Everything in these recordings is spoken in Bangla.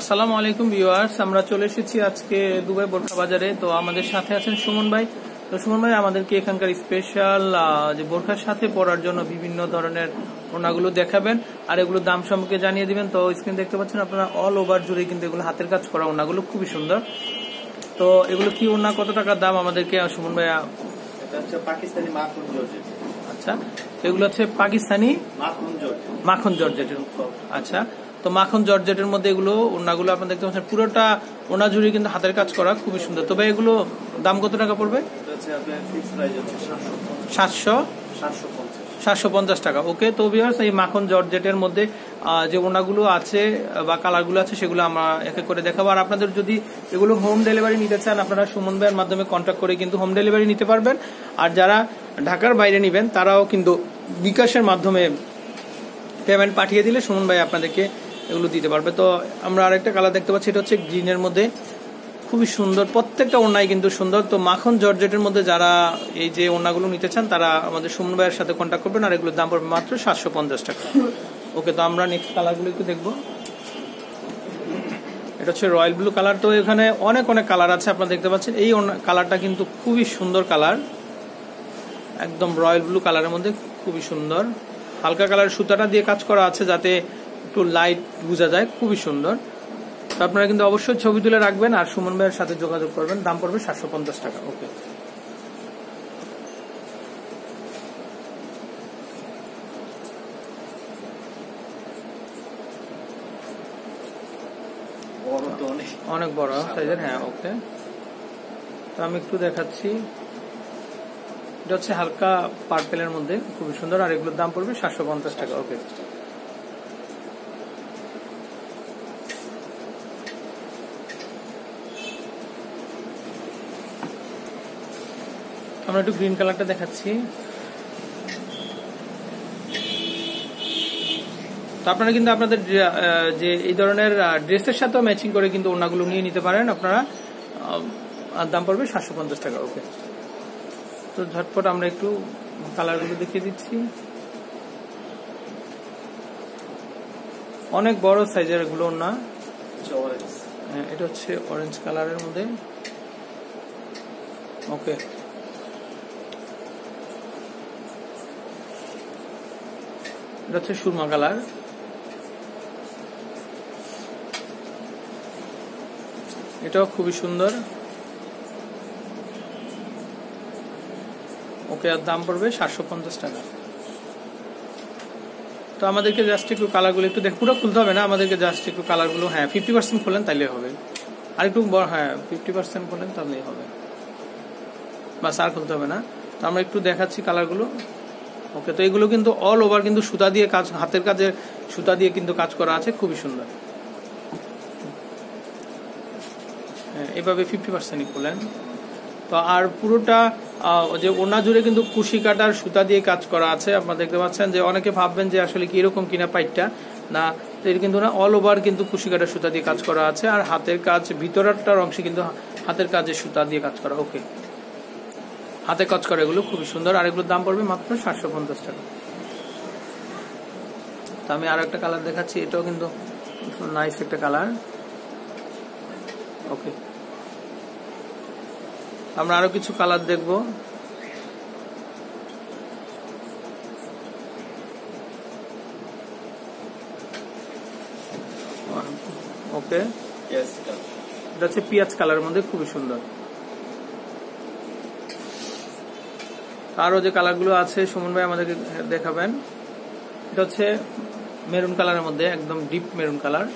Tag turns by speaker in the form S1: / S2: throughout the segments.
S1: আসসালামু আলাইকুম ভিউয়ার্স আমরা চলে এসেছি আজকে দুবাই বোরখা বাজারে। তো আমাদের সাথে আছেন সুমন ভাই। তো সুমন ভাই আমাদেরকে এখানকার স্পেশাল যে বোরখার সাথে পরার জন্য বিভিন্ন ধরনের ওনাগুলো দেখাবেন। আর এগুলো দাম সম্পর্কে জানিয়ে দিবেন। তো স্ক্রিন দেখতে পাচ্ছেন আপনারা অল ওভার জুড়ে কিন্তু এগুলো হাতের কাজ করা ওনাগুলো খুবই সুন্দর। তো এগুলো কি ওনা কত টাকার দাম? আমাদেরকে সুমন ভাই
S2: পাকিস্তানি
S1: আচ্ছা এগুলো হচ্ছে পাকিস্তানি
S2: মাখন জর্জেট।
S1: আচ্ছা তো মাখন জর্জেটের মধ্যে এগুলো ওনাগুলো আপনার দেখতে পাচ্ছেন। পুরোটা ওনা জুড়ে কিন্তু হাতের কাজ করা খুবই সুন্দর। তবে এগুলো দাম কত টাকা পড়বে?
S2: সাতশো।
S1: সাতশো?
S2: পঞ্চাশ।
S1: টাকা। ওকে তো ভিউয়ার্স এই মাখন জর্জেটের মধ্যে যে ওনাগুলো আছে বা কালারগুলো আছে সেগুলো আমরা এক এক করে দেখাবো। আর আপনাদের যদি এগুলো হোম ডেলিভারি নিতে চান আপনারা সুমন ভাইয়ের মাধ্যমে কন্ট্যাক্ট করে কিন্তু হোম ডেলিভারি নিতে পারবেন। আর যারা ঢাকার বাইরে নেবেন তারাও কিন্তু বিকাশের মাধ্যমে পেমেন্ট পাঠিয়ে দিলে সুমন ভাই আপনাদেরকে এগুলো দিতে পারবে। তো আমরা আরেকটা কালার দেখতে পাচ্ছি, এটা হচ্ছে গ্রিনের মধ্যে। খুবই সুন্দর, প্রত্যেকটা ওড়নাই কিন্তু সুন্দর। তো মাখন জর্জেটের মধ্যে যারা এই যে ওড়নাগুলো নিতে চান, তারা আমাদের সুমন ভাইয়ের সাথে কন্ট্যাক্ট করবেন আর এগুলোর দাম পড়বে মাত্র সাতশো পঞ্চাশ টাকা। ওকে, তো আমরা নেক্সট কালারগুলো একটু দেখব। এটা হচ্ছে রয়্যাল ব্লু কালার। তো এখানে অনেক অনেক কালার আছে, আপনারা দেখতে পাচ্ছেন। এই কালারটা কিন্তু খুবই সুন্দর কালার। একদম রয়্যাল ব্লু কালারের মধ্যে খুবই সুন্দর। হালকা কালার সুতাটা দিয়ে কাজ করা আছে যাতে একটু লাইট বোঝা যায় খুবই সুন্দর। তো আপনারা কিন্তু অবশ্যই ছবি তুলে রাখবেন আর সুমন ভাইয়ের সাথে যোগাযোগ করবেন। দাম পড়বে সাতশো পঞ্চাশ টাকা ওকে
S2: অনেক।
S1: বড় সাইজের হ্যাঁ ওকে তো আমি একটু দেখাচ্ছি। এটা হচ্ছে হালকা পার্পেলের মধ্যে খুবই সুন্দর। আর এগুলোর দাম পড়বে সাতশো পঞ্চাশ টাকা ওকে আমরা একটু গ্রিন কালারটা দেখাচ্ছি। তো আপনারা কিন্তু আপনাদের যে, এই ধরনের ড্রেসের সাথেও ম্যাচিং করে কিন্তু ওনাগুলো নিয়ে নিতে পারেন। আপনারা আর দাম পড়বে সাতশো পঞ্চাশ টাকা ওকে তো ঝটপট আমরা একটু কালারগুলো দেখিয়ে দিচ্ছি। অনেক বড় সাইজের এগুলো না এটা হচ্ছে অরেঞ্জ কালারের মধ্যে। ওকে হচ্ছে সুরমা কালার। এটাও খুবই সুন্দর। ওকে আর দাম পড়বে সাতশো পঞ্চাশ টাকা। তো আমাদেরকে জাস্ট একটু কালারগুলো একটু দেখ পুরো খুলতে হবে না? আমাদেরকে জাস্ট একটু কালারগুলো হ্যাঁ ফিফটি পার্সেন্ট খোলেন তাইলে হবে। আর একটু হ্যাঁ ফিফটি পার্সেন্ট খোলেন তাহলেই হবে। বাস আর খুলতে হবে না। তো আমরা একটু দেখাচ্ছি কালারগুলো। ওকে তো এগুলো কিন্তু অল ওভার কিন্তু সুতা দিয়ে কাজ হাতের কাজে সুতা দিয়ে কিন্তু কাজ করা আছে খুবই সুন্দর। হ্যাঁ, এভাবে ফিফটি পার্সেন্টই খোলেন তো আর পুরোটা যে ওনা জুড়ে কিন্তু কুশি কাটার সুতা দিয়ে কাজ করা আছে আপনারা দেখতে পাচ্ছেন যে অনেকে ভাববেন যে আসলে কি এরকম কিনা পাইটটা না এর কিন্তু না অল ওভার কিন্তু কুশি কাটার সুতা দিয়ে কাজ করা আছে আর হাতের কাজ ভিতরটার অংশে কিন্তু হাতের কাজে সুতা দিয়ে কাজ করা ওকে হাতে কাজ করা এগুলো খুবই সুন্দর। আর এগুলোর দাম পড়বে মাত্র সাতশো পঞ্চাশ টাকা। তো আমি আরও একটা কালার দেখাচ্ছি এটাও কিন্তু নাইস একটা কালার ওকে আমরা আরও কিছু কালার দেখব। ওকে এটা হচ্ছে পিঁয়াজ কালারের মধ্যে খুবই সুন্দর। আরও যে কালারগুলো আছে, সুমন ভাই আমাদেরকে দেখাবেন। এটা হচ্ছে মেরুন কালারের মধ্যে, একদম ডিপ মেরুন কালার।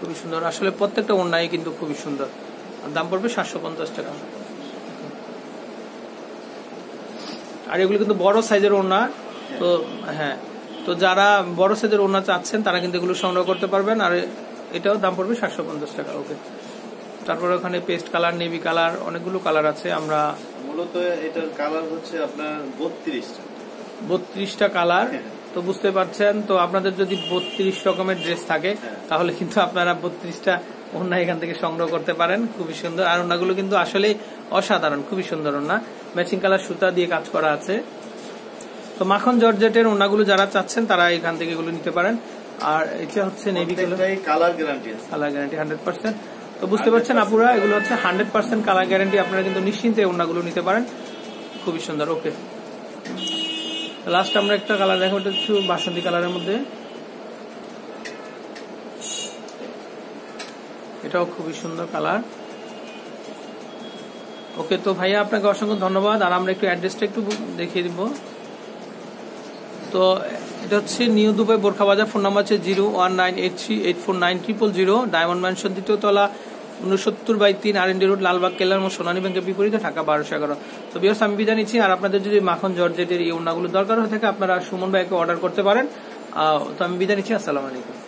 S1: খুবই সুন্দর। আসলে প্রত্যেকটা ওড়নাই কিন্তু খুবই সুন্দর। দাম পড়বে সাতশো পঞ্চাশ টাকা। আর এগুলো কিন্তু বড় সাইজের ওড়না, তো হ্যাঁ। তো যারা বড় সাইজের ওড়না চাচ্ছেন, তারা কিন্তু এগুলো সংগ্রহ করতে পারবেন। আর এটাও দাম পড়বে সাতশো পঞ্চাশ টাকা, ওকে। তারপরে ওখানে পেস্ট কালার নেভি কালার অনেকগুলো কালার আছে। আমরা
S2: মূলত এটার কালার হচ্ছে আপনার বত্রিশটা।
S1: বত্রিশটা কালার তো বুঝতে পারছেন? তো আপনাদের যদি বত্রিশ রকমের ড্রেস থাকে
S2: হ্যাঁ।
S1: তাহলে কিন্তু আপনারা বত্রিশটা ওড়না এখান থেকে সংগ্রহ করতে পারেন। খুবই সুন্দর। আর ওড়নাগুলো কিন্তু আসলে অসাধারণ খুবই সুন্দর ওড়না। ম্যাচিং কালার সুতা দিয়ে কাজ করা আছে। তো মাখন জর্জেটের ওড়নাগুলো যারা চাচ্ছেন তারা এখান থেকে এগুলো নিতে পারেন। আর এটা হচ্ছে navy colour
S2: guarantee
S1: colour guarantee hundred percent তো বুঝতে পারছেন আপুরা, এগুলো হচ্ছে হান্ড্রেড পার্সেন্ট কালার গ্যারান্টি, আপনারা কিন্তু নিশ্চিন্তে ওনাগুলো নিতে পারেন। খুবই সুন্দর, ওকে। লাস্ট আমরা একটা কালার দেখো হচ্ছে বাসন্তী কালারের মধ্যে। এটাও খুবই সুন্দর কালার। ওকে, তো ভাইয়া, আপনাকে অসংখ্য ধন্যবাদ। আর আমরা একটু অ্যাড্রেসটা একটু দেখিয়ে দিব। তো এটা হচ্ছে নিউ দুবাই বোরখা বাজার, ফোন নাম্বার আছে zero one nine eight three eight four nine triple zero, diamond mansion দ্বিতীয় তলা উনসত্তর বাই তিন, আর এনডি রোড, লালবাগ কেলার এবং সোনালী ব্যাংকের বিপরীতে, ঢাকা বারোশো এগারো। তো বিয়ার্স আমি বিদায় নিচ্ছি, আর আপনাদের যদি মাখন, জর্জেটের এই ওনাগুলো দরকার হয়ে থাকে, আপনারা সুমন ভাইকে অর্ডার করতে পারেন। তো আমি বিদায় নিচ্ছি, আসসালামু আলাইকুম।